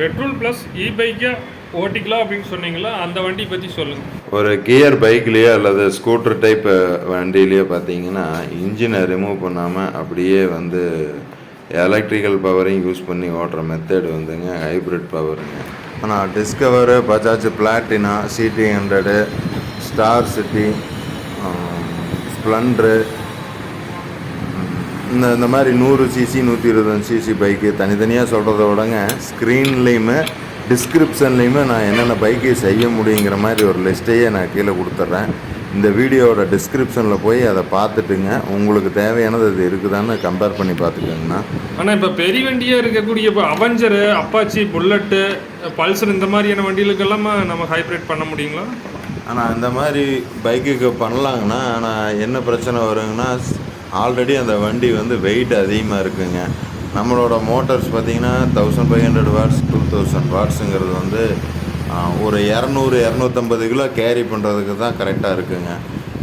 Petrol plus இ பைக்கை ஓட்டிக்கலாம் அப்படின்னு சொன்னீங்களா? அந்த வண்டி பற்றி சொல்லுங்கள் ஒரு கியர் பைக்லேயோ அல்லது ஸ்கூட்டர் டைப் வண்டியிலையோ பார்த்தீங்கன்னா இன்ஜினை ரிமூவ் பண்ணாமல் அப்படியே வந்து எலக்ட்ரிக்கல் பவரையும் யூஸ் பண்ணி ஓட்டுற மெத்தேடு வந்துங்க ஹைப்ரிட் பவருங்க ஆனால் Discover Bajaj Platina CT hundred Star City Splendor இந்த இந்த மாதிரி நூறு சிசி நூற்றி இருபத்தஞ்சு சிசி பைக்கு தனித்தனியாக சொல்கிறத விடங்க ஸ்க்ரீன்லேயுமே டிஸ்கிரிப்ஷன்லேயுமே நான் என்னென்ன பைக்கு செய்ய முடியுங்கிற மாதிரி ஒரு லிஸ்ட்டையே நான் கீழே கொடுத்துட்றேன். இந்த வீடியோவோட டிஸ்கிரிப்ஷனில் போய் அதை பார்த்துட்டுங்க. உங்களுக்கு தேவையானது அது இருக்குதான்னு கம்பேர் பண்ணி பார்த்துக்கோங்கண்ணா. ஆனால் இப்போ பெரிய வண்டியாக இருக்கக்கூடிய இப்போ அவஞ்சரு அப்பாச்சி புல்லட்டு பல்சர் இந்த மாதிரியான வண்டிகளுக்கெல்லாம் நம்ம ஹைப்ரிட் பண்ண முடியுங்களா? ஆனால் இந்த மாதிரி பைக்குக்கு பண்ணலாங்கண்ணா. ஆனால் என்ன பிரச்சனை வருங்கன்னா ஆல்ரெடி அந்த வண்டி வந்து வெயிட் அதிகமாக இருக்குங்க. நம்மளோட மோட்டார்ஸ் பார்த்தீங்கன்னா thousand five hundred watts two thousand வாட்ஸுங்கிறது வந்து ஒரு இரநூறு இரநூத்தம்பது கிலோ கேரி பண்ணுறதுக்கு தான் கரெக்டாக இருக்குங்க.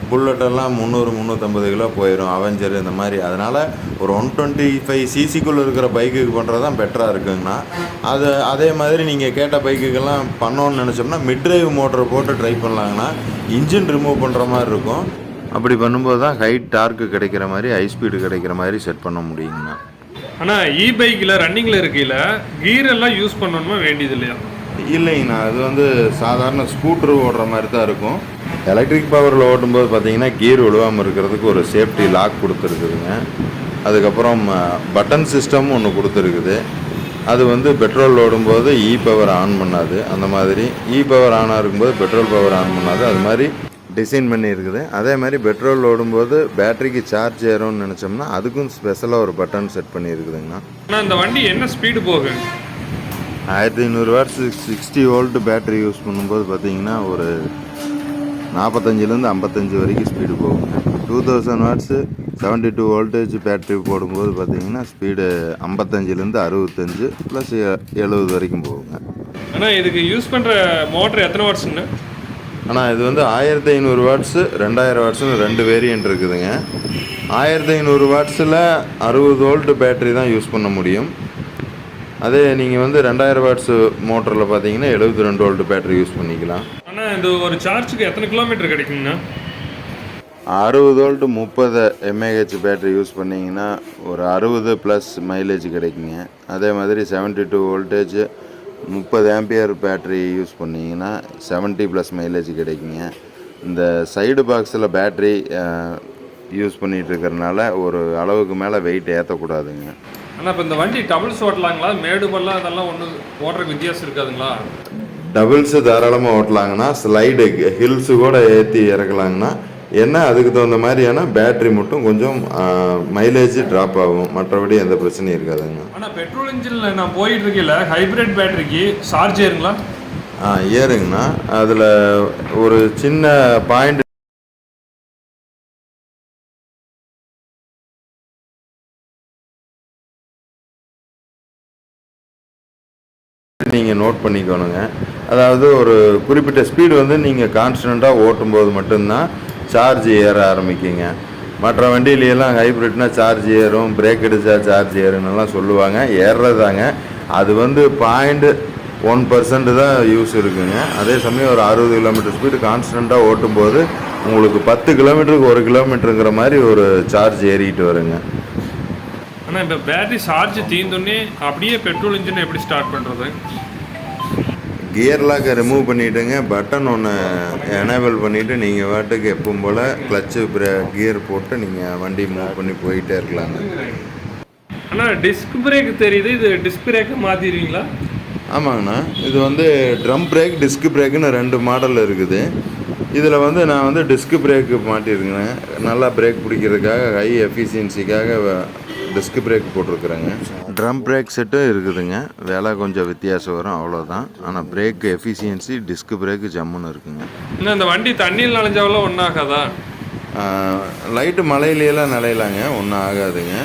புல்லட்டெல்லாம் முந்நூறு முந்நூற்றம்பது கிலோ போயிடும் அவெஞ்சர் இந்த மாதிரி. அதனால் ஒரு ஒன் டுவெண்ட்டி ஃபைவ் சிசிக்குள்ளே இருக்கிற பைக்குக்கு பண்ணுறது தான் பெட்டராக இருக்குங்கண்ணா. அது அதே மாதிரி நீங்கள் கேட்ட பைக்குக்கெல்லாம் பண்ணோன்னு நினச்சோம்னா மிட் ட்ரைவ் மோட்டர் போட்டு ட்ரை பண்ணலாங்கன்னா இன்ஜின் ரிமூவ் பண்ணுற மாதிரி இருக்கும். அப்படி பண்ணும்போது தான் ஹைட் டார்க்கு கிடைக்கிற மாதிரி ஹை ஸ்பீடு கிடைக்கிற மாதிரி செட் பண்ண முடியுங்கண்ணா. ஆனால் இ பைக்கில் ரன்னிங்கில் இருக்கையில் கீர் எல்லாம் யூஸ் பண்ணணுமா வேண்டியது இல்லையா இல்லைங்கண்ணா அது வந்து சாதாரண ஸ்கூட்ரு ஓடுற மாதிரி தான் இருக்கும். எலக்ட்ரிக் பவரில் ஓட்டும்போது பார்த்தீங்கன்னா கீர் விழுவாமல் இருக்கிறதுக்கு ஒரு சேஃப்டி லாக் கொடுத்துருக்குதுங்க. அதுக்கப்புறம் பட்டன் சிஸ்டம் ஒன்று கொடுத்துருக்குது. அது வந்து பெட்ரோல் ஓடும்போது இ பவர் ஆன் பண்ணாது. அந்த மாதிரி இ பவர் ஆனாக இருக்கும்போது பெட்ரோல் பவர் ஆன் பண்ணாது. அது மாதிரி டிசைன் பண்ணியிருக்குது. அதே மாதிரி பெட்ரோல் ஓடும்போது பேட்டரிக்கு சார்ஜ் ஏறும்னு நினச்சோம்னா அதுக்கும் ஸ்பெஷலாக ஒரு பட்டன் செட் பண்ணியிருக்குதுங்கண்ணா. இந்த வண்டி என்ன ஸ்பீடு போகும் ஆயிரத்தி ஐநூறு watts sixty volt battery use பண்ணும்போது பார்த்தீங்கன்னா ஒரு நாற்பத்தஞ்சிலேருந்து ஐம்பத்தஞ்சு வரைக்கும் ஸ்பீடு போகுங்க. Two thousand watts seventy two voltage battery போடும்போது பார்த்தீங்கன்னா ஸ்பீடு ஐம்பத்தஞ்சிலேருந்து அறுபத்தஞ்சு ப்ளஸ் எழுபது வரைக்கும் போகுங்க. ஆனால் இதுக்கு யூஸ் பண்ணுற மோட்டர் எத்தனை வாட்ஸுங்க ஆனால் இது வந்து ஆயிரத்தி ஐநூறு வாட்ஸு ரெண்டாயிரம் வாட்ஸுன்னு ரெண்டு வேரியன்ட் இருக்குதுங்க. ஆயிரத்தி ஐநூறு வாட்ஸில் அறுபது வோல்ட் பேட்டரி தான் யூஸ் பண்ண முடியும். அதே நீங்கள் வந்து ரெண்டாயிரம் வாட்ஸு மோட்டரில் பார்த்தீங்கன்னா எழுபத்தி ரெண்டு வோல்ட் பேட்டரி யூஸ் பண்ணிக்கலாம். ஆனால் இது ஒரு சார்ஜுக்கு எத்தனை கிலோமீட்டர் கிடைக்குங்கண்ணா? அறுபது வோல்ட் முப்பது எம்ஏஹெச் பேட்டரி யூஸ் பண்ணிங்கன்னா ஒரு அறுபது ப்ளஸ் மைலேஜ் கிடைக்குங்க. அதே மாதிரி செவன்ட்டி டூ வோல்டேஜ் முப்பது ஆம்பியர் பேட்டரி யூஸ் பண்ணிங்கன்னா செவன்ட்டி ப்ளஸ் மைலேஜ் கிடைக்குங்க. இந்த சைடு பாக்ஸில் பேட்டரி யூஸ் பண்ணிகிட்டு இருக்கிறனால ஒரு அளவுக்கு மேலே வெயிட் ஏற்றக்கூடாதுங்க ஆனால் இப்போ இந்த வண்டி டபுள்ஸ் ஓட்டலாங்களா மேடு பள்ளம் அதெல்லாம் ஒன்றும் ஓட்டுறதுக்கு வித்தியாசம் இருக்காதுங்களா? டபுள்ஸு தாராளமாக ஓட்டலாங்கன்னா ஸ்லைடு ஹில்ஸு கூட ஏற்றி இறக்கலாங்கன்னா என்ன அதுக்கு தகுந்த மாதிரியான பேட்டரி மட்டும் கொஞ்சம் மைலேஜ் ட்ராப் ஆகும். மற்றபடி எந்த பிரச்சனையும் இருக்காதுங்க. ஆனால் பெட்ரோல் இன்ஜினில் நான் போயிட்டு இருக்கையில் ஹைப்ரிட் பேட்டரிக்கு சார்ஜ் ஏறுங்களா? ஆ ஏறுங்கண்ணா. அதில் ஒரு சின்ன பாயிண்ட் நீங்கள் நோட் பண்ணிக்கணுங்க. அதாவது ஒரு குறிப்பிட்ட ஸ்பீடு வந்து நீங்கள் கான்ஸ்டண்ட்டாக ஓட்டும்போது மட்டும்தான் சார்ஜ் ஏற ஆரம்பிக்குங்க. மற்ற வண்டியிலையெல்லாம் ஹைப்ரிட்னா சார்ஜ் ஏறும் பிரேக் அடித்தா சார்ஜ் ஏறும்னுலாம் சொல்லுவாங்க. ஏறுறதாங்க அது வந்து பாயிண்ட் ஒன் பர்சன்ட் தான் யூஸ் இருக்குங்க. அதே சமயம் ஒரு அறுபது கிலோமீட்டர் ஸ்பீடு கான்ஸ்டண்ட்டாக ஓட்டும்போது உங்களுக்கு பத்து கிலோமீட்டருக்கு ஒரு கிலோமீட்டருங்கிற மாதிரி ஒரு சார்ஜ் ஏறிக்கிட்டு வருங்க. ஆனால் இப்போ பேட்டரி சார்ஜ் தீந்தோடனே அப்படியே பெட்ரோல் இன்ஜினை எப்படி ஸ்டார்ட் பண்ணுறது கியர் லாக்கை ரிமூவ் பண்ணிவிட்டுங்க பட்டன் ஒன்று எனேபிள் பண்ணிவிட்டு நீங்கள் வாட்டுக்கு எப்பவும் போல் கிளச்சு கியர் போட்டு நீங்கள் வண்டி மூவ் பண்ணி போயிட்டே இருக்கலாங்க. ஆனால் டிஸ்க் பிரேக் தெரியுது. இது டிஸ்க் பிரேக்கை மாற்றிடுவீங்களா ஆமாங்கண்ணா. இது வந்து ட்ரம் பிரேக் டிஸ்க் பிரேக்குன்னு ரெண்டு மாடல் இருக்குது. இதில் வந்து நான் வந்து டிஸ்க் பிரேக்கு மாட்டியிருக்கேன் நல்லா பிரேக் பிடிக்கிறதுக்காக ஹை எஃபிஷியன்சிக்காக டிஸ்க் பிரேக் போட்டிருக்குறேங்க. ட்ரம் பிரேக் செட்டும் இருக்குதுங்க. விலை கொஞ்சம் வித்தியாசம் வரும் அவ்வளோதான் ஆனால் பிரேக் எஃபிஷியன்சி டிஸ்க் பிரேக்கு ஜம்முன்னு இருக்குங்க. இன்னும் இந்த வண்டி தண்ணியில் நனைஞ்சாவெல்லாம் ஒன்றாகாதா லைட்டு மலையிலையெல்லாம் நிலையலாங்க ஒன்றும் ஆகாதுங்க.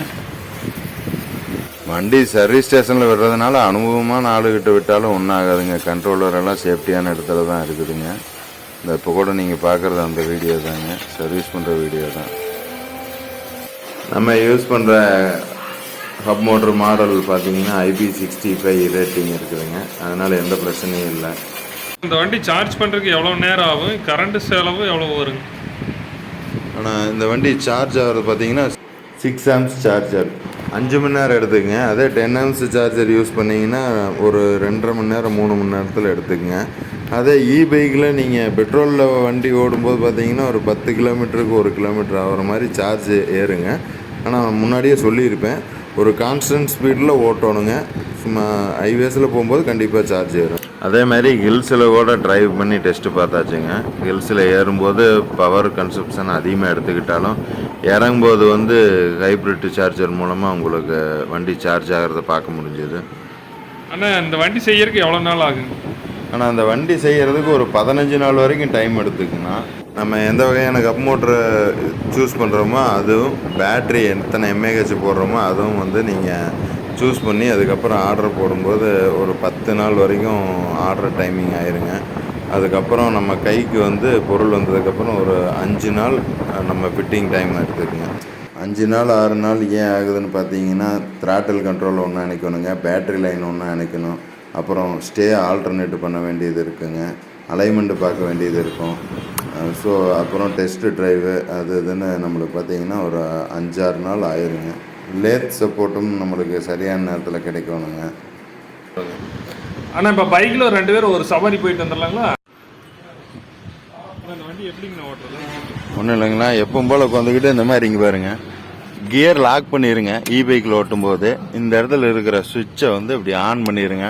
வண்டி சர்வீஸ் ஸ்டேஷனில் விடுறதுனால அனுபவமான ஆளுகிட்ட விட்டாலும் ஒன்றும் ஆகாதுங்க. கண்ட்ரோலர் எல்லாம் சேஃப்டியான இடத்துல தான் இருக்குதுங்க. இந்த இப்போ கூட நீங்கள் பார்க்குறது அந்த வீடியோ தாங்க. சர்வீஸ் பண்ணுற வீடியோ தான். நம்ம யூஸ் பண்ணுற ஹப் மோட்டர் மாடல் பார்த்தீங்கன்னா ஐபி சிக்ஸ்டி ஃபைவ் ரேட்டிங் இருக்குதுங்க. அதனால் எந்த பிரச்சனையும் இல்லை. இந்த வண்டி சார்ஜ் பண்ணுறதுக்கு எவ்வளோ நேரம் ஆகும்? கரண்ட் செலவு எவ்வளோ வருங்க ஆனால் இந்த வண்டி சார்ஜ் ஆகிறது பார்த்தீங்கன்னா சிக்ஸ் ஆம்ஸ் சார்ஜர் அஞ்சு மணி நேரம் எடுத்துக்கங்க. அதே டென் ஆம்ஸ் சார்ஜர் யூஸ் பண்ணிங்கன்னா ஒரு ரெண்டரை மணி நேரம் மூணு மணி நேரத்தில் எடுத்துக்கங்க. அதே இ பைக்கில் நீங்கள் பெட்ரோலில் வண்டி ஓடும்போது பார்த்தீங்கன்னா ஒரு பத்து கிலோமீட்டருக்கு ஒரு கிலோமீட்டர் ஆகிற மாதிரி சார்ஜ் ஏறுங்க. ஆனால் முன்னாடியே சொல்லியிருப்பேன். ஒரு கான்ஸ்டன்ட் ஸ்பீடில் ஓட்டணுங்க. சும்மா ஹைவேஸில் போகும்போது கண்டிப்பாக சார்ஜ் ஏறும். அதே மாதிரி ஹில்ஸில் கூட டிரைவ் பண்ணி டெஸ்ட்டு பார்த்தாச்சுங்க. ஹில்ஸில் ஏறும்போது பவர் கன்சப்ஷன் அதிகமாக எடுத்துக்கிட்டாலும் இறங்கும்போது வந்து ஹைப்ரிட் சார்ஜர் மூலமாக உங்களுக்கு வண்டி சார்ஜ் ஆகிறத பார்க்க முடிஞ்சது. ஆனால் இந்த வண்டி செய்யறதுக்கு எவ்வளோ நாள் ஆகுங்க? ஆனால் அந்த வண்டி செய்கிறதுக்கு ஒரு பதினஞ்சு நாள் வரைக்கும் டைம் எடுத்துக்குன்னா நம்ம எந்த வகையான கப் மோட்ரு சூஸ் பண்ணுறோமோ அதுவும் பேட்ரி எத்தனை எம்ஏஹெச் போடுறோமோ அதுவும் வந்து நீங்கள் சூஸ் பண்ணி அதுக்கப்புறம் ஆர்டர் போடும்போது ஒரு பத்து நாள் வரைக்கும் ஆர்டர் டைமிங் ஆயிருங்க. அதுக்கப்புறம் நம்ம கைக்கு வந்து பொருள் வந்ததுக்கப்புறம் ஒரு அஞ்சு நாள் நம்ம ஃபிட்டிங் டைம் எடுத்துக்குங்க. அஞ்சு நாள் ஆறு நாள் ஏன் ஆகுதுன்னு பார்த்தீங்கன்னா த்ராட்டில் கண்ட்ரோல் ஒன்று அணைக்கணுங்க பேட்டரி லைன் ஒன்று அணைக்கணும். அப்புறம் ஸ்டே ஆல்டர்னேட் பண்ண வேண்டியது இருக்குங்க. அலைன்மெண்ட் பார்க்க வேண்டியது இருக்கும். ஸோ அப்புறம் டெஸ்ட் ட்ரைவு அது இதுன்னு நம்மளுக்கு பார்த்தீங்கன்னா ஒரு அஞ்சாறு நாள் ஆயிருங்க. லேத் சப்போர்ட்டும் நம்மளுக்கு சரியான நேரத்தில் கிடைக்கணுங்க. ஆனால் இப்போ பைக்கில் ஒரு ரெண்டு பேரும் ஒரு சவாரி போயிட்டு வந்துடலாங்களா? இந்த வண்டி எப்படிங்கண்ணா ஓட்டுறது? ஒன்றும் இல்லைங்களா எப்பவும் போல் உட்காந்துக்கிட்டு இந்த மாதிரி இங்கே பாருங்க. கியர் லாக் பண்ணிடுங்க இ பைக்கில் ஓட்டும்போது. இந்த இடத்துல இருக்கிற சுவிட்சை வந்து இப்படி ஆன் பண்ணிடுங்க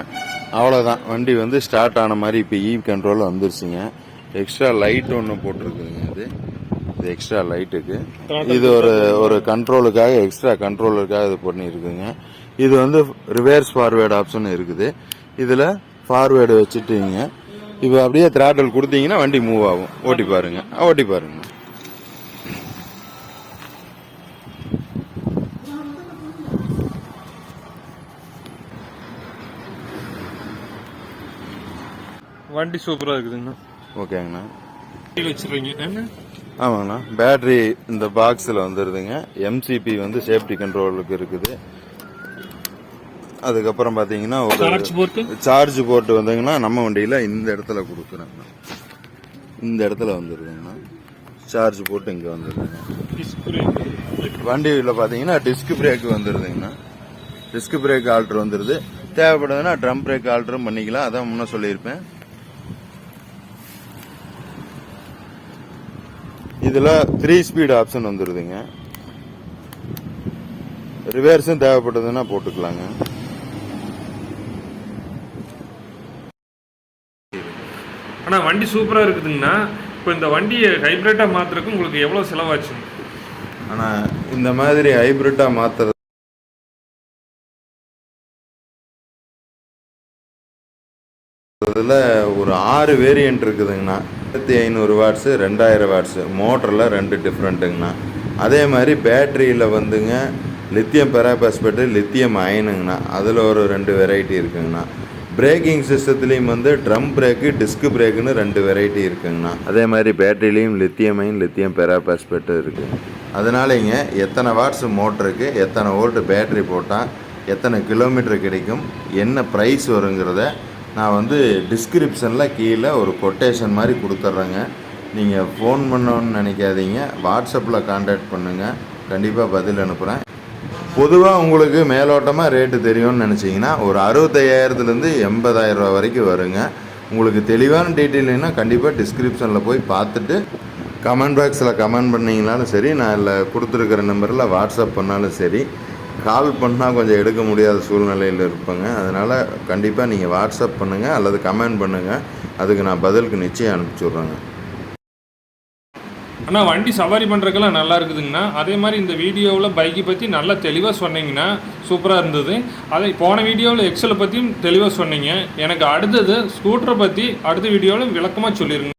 அவ்வளோதான் வண்டி வந்து ஸ்டார்ட் ஆன மாதிரி இப்போ இ கண்ட்ரோலில் வந்துருச்சுங்க. எக்ஸ்ட்ரா லைட் ஒன்று போட்டிருக்குதுங்க இது. இது எக்ஸ்ட்ரா லைட்டுக்கு இது ஒரு ஒரு கண்ட்ரோலுக்காக எக்ஸ்ட்ரா கண்ட்ரோலுக்காக இது பண்ணியிருக்குங்க. இது வந்து ரிவர்ஸ் ஃபார்வேர்டு ஆப்ஷன் இருக்குது. இதில் ஃபார்வேர்டு வச்சுட்டீங்க. இப்போ அப்படியே த்ராட்டல் கொடுத்தீங்கன்னா வண்டி மூவ் ஆகும். ஓட்டி பாருங்க. ஓட்டி பாருங்க. வண்டி சூப்பராக இருக்குதுங்கண்ணா ஓகேங்கண்ணா. ஆமாங்கண்ணா. பேட்டரி இந்த பாக்ஸில் வந்துடுதுங்க எம்சிபி வந்து சேஃப்டி கண்ட்ரோலுக்கு இருக்குது. அதுக்கப்புறம் பார்த்தீங்கன்னா ஒரு சார்ஜ் போட்டு வந்தீங்கன்னா நம்ம வண்டியில் இந்த இடத்துல கொடுக்குறாங்க இந்த இடத்துல வந்துடுதுங்கண்ணா சார்ஜ் போட்டு இங்கே வந்துடுதுங்க வண்டியில் பார்த்தீங்கன்னா டிஸ்க் பிரேக் வந்துடுதுங்கண்ணா டிஸ்க் பிரேக் ஆல்ட்ரு வந்துடுது தேவைப்படுதுன்னா ட்ரம் பிரேக் ஆல்ட்ரும் பண்ணிக்கலாம். அதான் முன்ன சொல்லியிருப்பேன். இதில் த்ரீ ஸ்பீட் ஆப்ஷன் வந்துடுதுங்க ரிவர்ஸும் தேவைப்படுதுன்னா போட்டுக்கலாங்க. ஆனால் வண்டி சூப்பராக இருக்குதுங்கண்ணா. இப்போ இந்த வண்டியை ஹைப்ரிட்டாக மாற்றுறதுக்கு உங்களுக்கு எவ்வளோ செலவாச்சு? ஆனால் இந்த மாதிரி ஹைப்ரிட்டாக மாற்றுறது இதில் ஒரு ஆறு வேரியன்ட் இருக்குதுங்கண்ணா. ஆயிரத்தி ஐநூறு வாட்ஸு ரெண்டாயிரம் வாட்ஸு மோட்டரில் ரெண்டு டிஃப்ரெண்ட்டுங்கண்ணா அதே மாதிரி பேட்டரியில் வந்துங்க லித்தியம் பெராபாஸ்பேட்டு லித்தியம் அயனுங்கண்ணா அதில் ஒரு ரெண்டு வெரைட்டி இருக்குங்கண்ணா. பிரேக்கிங் சிஸ்டத்துலேயும் வந்து ட்ரம் பிரேக்கு டிஸ்க் பிரேக்குன்னு ரெண்டு வெரைட்டி இருக்குங்கண்ணா. அதே மாதிரி பேட்டரிலையும் லித்தியம் அயன் லித்தியம் பெராபாஸ்பேட்டு இருக்குது அதனாலங்க எத்தனை வாட்ஸ் மோட்டருக்கு எத்தனை வோல்ட் பேட்டரி போட்டால் எத்தனை கிலோமீட்டர் கிடைக்கும் என்ன ப்ரைஸ் வருங்கிறத நான் வந்து டிஸ்கிரிப்ஷனில் கீழே ஒரு கொட்டேஷன் மாதிரி கொடுத்துட்றேங்க. நீங்கள் ஃபோன் பண்ணணுன்னு நினைக்காதீங்க. வாட்ஸ்அப்பில் காண்டாக்ட் பண்ணுங்கள் கண்டிப்பாக பதில் அனுப்புகிறேன் பொதுவாக உங்களுக்கு மேலோட்டமாக ரேட்டு தெரியும்னு நினச்சிங்கன்னா ஒரு அறுபத்தையாயிரத்துலேருந்து எண்பதாயிரரூபா வரைக்கும் வருங்க. உங்களுக்கு தெளிவான டீட்டெயில்னா கண்டிப்பாக டிஸ்கிரிப்ஷனில் போய் பார்த்துட்டு கமெண்ட் பாக்ஸில் கமெண்ட் பண்ணீங்கனாலும் சரி நான் இல்லை கொடுத்துருக்கிற நம்பரில் வாட்ஸ்அப் பண்ணாலும் சரி கால் பண்ணால் கொஞ்சம் எடுக்க முடியாத சூழ்நிலையில் இருப்பேங்க. அதனால் கண்டிப்பாக நீங்கள் வாட்ஸ்அப் பண்ணுங்கள் அல்லது கமெண்ட் பண்ணுங்கள் அதுக்கு நான் பதிலுக்கு நிச்சயம் அனுப்பிச்சி விட்றேங்க ஆனால் வண்டி சவாரி பண்ணுறதுக்கெல்லாம் நல்லா இருக்குதுங்கண்ணா. அதே மாதிரி இந்த வீடியோவில் பைக்கை பற்றி நல்லா தெளிவாக சொன்னீங்கன்னா சூப்பராக இருந்தது. அதை போன வீடியோவில் எக்ஸலை பற்றியும் தெளிவாக சொன்னீங்க. எனக்கு அடுத்தது ஸ்கூட்டரை பற்றி அடுத்த வீடியோவில் விளக்கமாக சொல்லிடுங்க